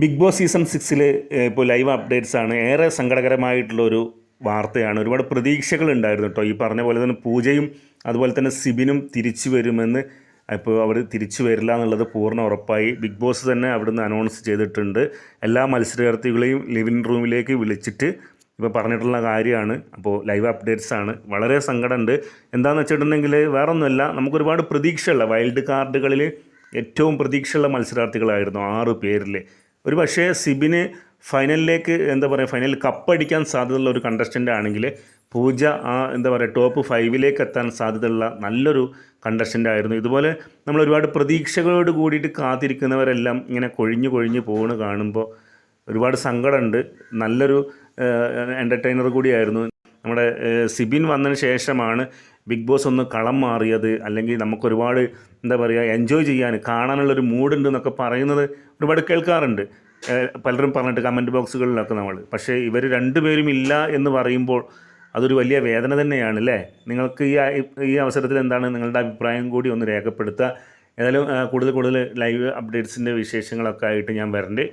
Big boss season സിക്സിൽ ഇപ്പോൾ live updates ആണ്. ഏറെ സങ്കടകരമായിട്ടുള്ളൊരു വാർത്തയാണ്. ഒരുപാട് പ്രതീക്ഷകൾ ഉണ്ടായിരുന്നു കേട്ടോ ഈ പറഞ്ഞ പോലെ തന്നെ പൂജയും അതുപോലെ തന്നെ സിബിനും തിരിച്ചു വരുമെന്ന് ഇപ്പോൾ അവർ തിരിച്ചു വരില്ല എന്നുള്ളത് പൂർണ ഉറപ്പായി. ബിഗ് ബോസ് തന്നെ അവിടുന്ന് അനൗൺസ് ചെയ്തിട്ടുണ്ട്. എല്ലാ മത്സരാർത്ഥികളെയും ലിവിങ് റൂമിലേക്ക് വിളിച്ചിട്ട് ഇപ്പോൾ പറഞ്ഞിട്ടുള്ള കാര്യമാണ്. അപ്പോൾ ലൈവ് അപ്ഡേറ്റ്സ് ആണ്. വളരെ സങ്കടമുണ്ട്. എന്താണെന്ന് വെച്ചിട്ടുണ്ടെങ്കിൽ വേറൊന്നുമല്ല നമുക്കൊരുപാട് പ്രതീക്ഷയുള്ള വൈൽഡ് കാർഡുകളിൽ ഏറ്റവും പ്രതീക്ഷയുള്ള മത്സരാർത്ഥികളായിരുന്നു ആറ് പേരിൽ ഒരു പക്ഷേ സിബിന് ഫൈനലിലേക്ക് എന്താ പറയുക ഫൈനലിൽ കപ്പടിക്കാൻ സാധ്യതയുള്ള ഒരു കണ്ടസ്റ്റന്റ് ആണെങ്കിൽ പൂജ ആ എന്താ പറയുക ടോപ്പ് ഫൈവിലേക്ക് എത്താൻ സാധ്യതയുള്ള നല്ലൊരു കണ്ടസ്റ്റന്റ് ആയിരുന്നു. ഇതുപോലെ നമ്മൾ ഒരുപാട് പ്രതീക്ഷകളോട് കൂടിയിട്ട് കാത്തിരിക്കുന്നവരെല്ലാം ഇങ്ങനെ കൊഴിഞ്ഞു കൊഴിഞ്ഞു പോകുന്ന കാണുമ്പോൾ ഒരുപാട് സങ്കടമുണ്ട്. നല്ലൊരു എന്റർടൈനർ കൂടിയായിരുന്നു. നമ്മുടെ സിബിൻ വന്നതിന് ശേഷമാണ് ബിഗ് ബോസ് ഒന്ന് കളം മാറിയത്. അല്ലെങ്കിൽ നമുക്കൊരുപാട് എന്താ പറയുക എൻജോയ് ചെയ്യാൻ കാണാനുള്ളൊരു മൂഡുണ്ട് എന്നൊക്കെ പറയുന്നത് ഒരുപാട് കേൾക്കാറുണ്ട്. പലരും പറഞ്ഞിട്ട് കമന്റ് ബോക്സുകളിലൊക്കെ നമ്മൾ പക്ഷേ ഇവർ രണ്ടുപേരും ഇല്ല എന്ന് പറയുമ്പോൾ അതൊരു വലിയ വേദന തന്നെയാണ് അല്ലേ നിങ്ങൾക്ക് ഈ ഈ അവസരത്തിൽ എന്താണ് നിങ്ങളുടെ അഭിപ്രായം കൂടി ഒന്ന് രേഖപ്പെടുത്തുക. ഏതായാലും കൂടുതൽ കൂടുതൽ ലൈവ് അപ്ഡേറ്റ്സിന്റെ വിശേഷങ്ങളൊക്കെ ആയിട്ട് ഞാൻ വരണ്ട്.